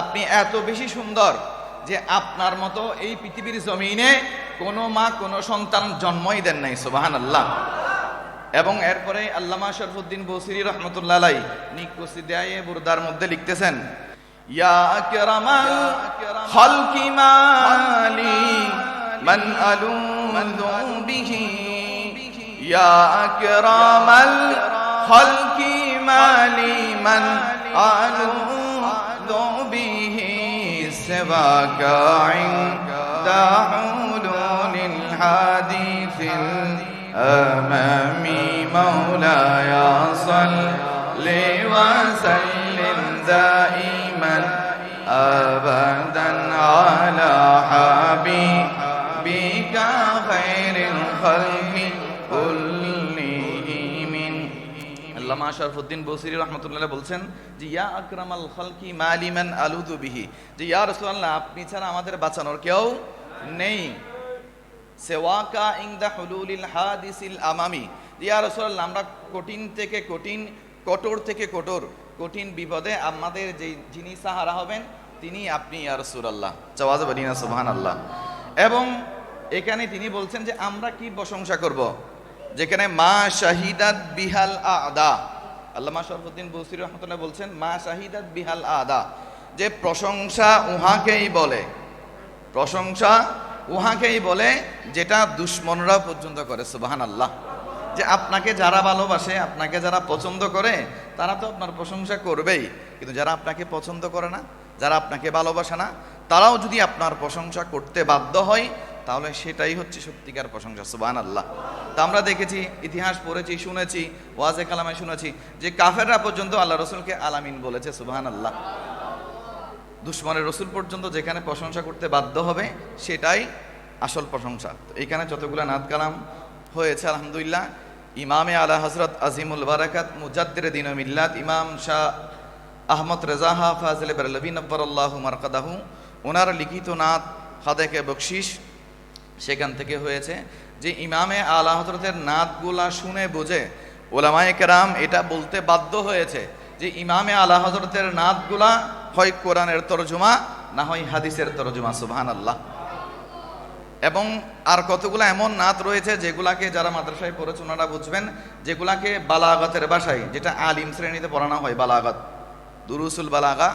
আপনি এত বেশি সুন্দর যে আপনার মতো এই পৃথিবীর জমিনে কোনো মা, কোনো সন্তান জন্মই দেন নাই, সুবহানাল্লাহ। এবং এরপরে আল্লামা শরফুদ্দিন বসিরি রহমতুল্লাহ আলাই নিকুসি দেয় বুরদার মধ্যে লিখতেছেন, ইয়া আকরামাল খালকি মালি فما لي من ألوذ به سواك عند حلول الحديث الأمامي مولاي صل وسلم دائما. আল্লামা শরফুদ্দিন বসিরি রহমতুল্লাহ বলছেন যে, ইয়া আকরামাল খালকি মালিমান আলুদু বিহি। যে, ইয়া রাসূলুল্লাহ, আপনি ছাড়া আমাদের বাঁচানোর কেউ নেই। সেওয়াকা ইংদা হুলুলিল হাদিসিল আমামি। ইয়া রাসূলুল্লাহ, আমরা কঠিন থেকে কঠিন, কঠোর থেকে কঠোর, কঠিন বিপদে আমাদের যে যিনি সাহারা হবেন, তিনি আপনি, ইয়া জওয়াজ বলিনা সুবহানাল্লাহ। এবং এখানে তিনি বলছেন যে, আমরা কি প্রশংসা করব? যেখানে, মা শাহিদাত বিহাল আদা। আল্লামা শরফুদ্দিন বসির রহমতুল্লাহ বলছেন, মা শাহিদাত বিহাল আদা। যে প্রশংসা উহাকেই বলে, প্রশংসা উহাকেই বলে যেটা দুশ্মনরা পর্যন্ত করে সুবাহান আল্লাহ যে আপনাকে যারা ভালোবাসে, আপনাকে যারা পছন্দ করে, তারা তো আপনার প্রশংসা করবেই। কিন্তু যারা আপনাকে পছন্দ করে না, যারা আপনাকে ভালোবাসে না, তারাও যদি আপনার প্রশংসা করতে বাধ্য হয় তাহলে সেটাই হচ্ছে সত্যিকার প্রশংসা সুবাহান আল্লাহ তা আমরা দেখেছি, ইতিহাস পড়েছি, শুনেছি, ওয়াজে কালামে শুনেছি যে কাফেররা পর্যন্ত আল্লাহ রসুলকে আলামিন বলেছে সুবাহান আল্লাহ দুশ্মনের রসুল পর্যন্ত যেখানে প্রশংসা করতে বাধ্য হবে, সেটাই আসল প্রশংসা। তো এইখানে যতগুলো নাত কালাম হয়েছে, আলহামদুলিল্লাহ, ইমামে আলা হজরত আজিমুল বারাকাত মুজাদ্দির দিন মিল্লাত, ইমাম শাহ আহমদ রেজাহা ফাজলে বেরলবী নব্বর আল্লাহ মারকাদাহু, ওনার লিখিত নাত হাদেকে বকশিস সেখান থেকে হয়েছে যে ইমামে আলা হজরতের নাতগুলা শুনে বুঝে ওলামায়ে কেরাম এটা বলতে বাধ্য হয়েছে যে ইমামে আলা হজরতের নাতগুলা হয় কোরআনের তরজমা, না হয় হাদিসের তরজমা সুবহান আল্লাহ এবং আর কতগুলো এমন নাত রয়েছে যেগুলাকে যারা মাদ্রাসায় পড়েছে ওনারা বুঝবেন, যেগুলাকে বালাগতের বাসায় যেটা আলিম শ্রেণীতে পড়ানো হয় বালাগত, দুরুসুল বালাগা,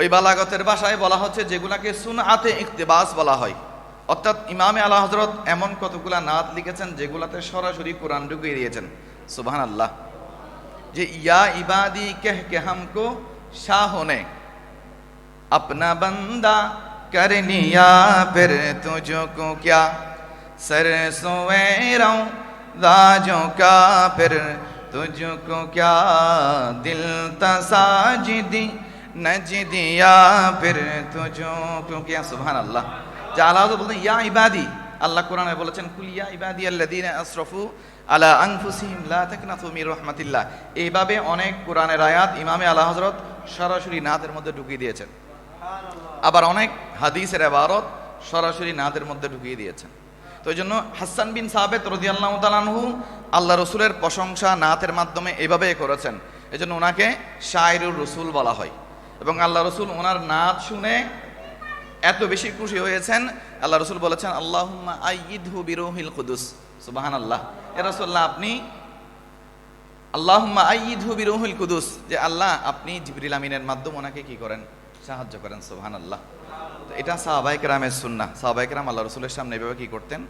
ওই বালাগতের বাসায় বলা হচ্ছে যেগুলাকে সুনআতে ইকতেবাস বলা হয়। অর্থাৎ ইমামে আলা হজরত এমন কতগুলা নাত লিখেছেন যেগুলাতে সরাসরি কোরআন ঢুকিয়ে দিয়েছেন সুবহান আল্লাহ যে ইয়া ইবাদি কেহ কে হামকো শাহ হোনে अपना बंदा कर लिया फिर तुझको क्या सरसों राजों का फिर तुझको क्या दिल तसाजिदी नज दिया फिर तुझको क्या सुबहान अल्लाह যা আল্লাহ বলতেন ইয়া ইবাদি। আল্লাহ কোরআনে বলেছেন কুলিয়া ইবাদি আল্লাদিন আশরফু আলা আনফুসিহিম লা তাকনাতু মির রাহমাতিল্লাহ। এইভাবে অনেক কোরআনের আয়াত ইমামে আলা হযরত সরাসরি নাতের মধ্যে ঢুকিয়ে দিয়েছেন। আবার অনেক হাদিসের এবারত সরাসরি নাদের মধ্যে ঢুকিয়ে দিয়েছেন। তো এই জন্য হাসান বিন সাহাবেদ রদিয়াল্লাহ তালানহু আল্লাহ রসুলের প্রশংসা নাতের মাধ্যমে এভাবে করেছেন। এই জন্য ওনাকে শায়রুর রসুল বলা হয়। এবং আল্লাহ রসুল ওনার নাচ শুনে এত বেশি খুশি হয়েছেন, আল্লাহ রসুল বলেছেন আল্লাহ আইদহু বিরোহিল কুদুস। সুবাহান আল্লাহ এ রসুল্লাহ আপনি আল্লাহ আইদহু বিরোহিল কুদুস। যে আল্লাহ, আপনি জিবরিল আমিনের মাধ্যমে ওনাকে কি করেন? সাহায্য করেন সোহান আল্লাহ এটা সাহাবাইক রামের সুন্না সাহাবাইক রাম আল্লাহ রসুলের সামনে এভাবে কি করতেন?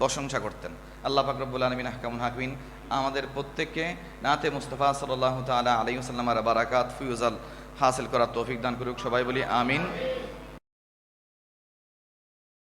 প্রশংসা করতেন। আল্লাহ ফাকরবুল আলমিন হাকামুল হাকমিন, আমাদের প্রত্যেককে নাতে মুস্তফা সাল্লাহ তালা আলাইসাল্লামার বারাকাত ফুয়ুজাল হাসিল করার তৌফিক দান করুক, সবাই বলি আমিন।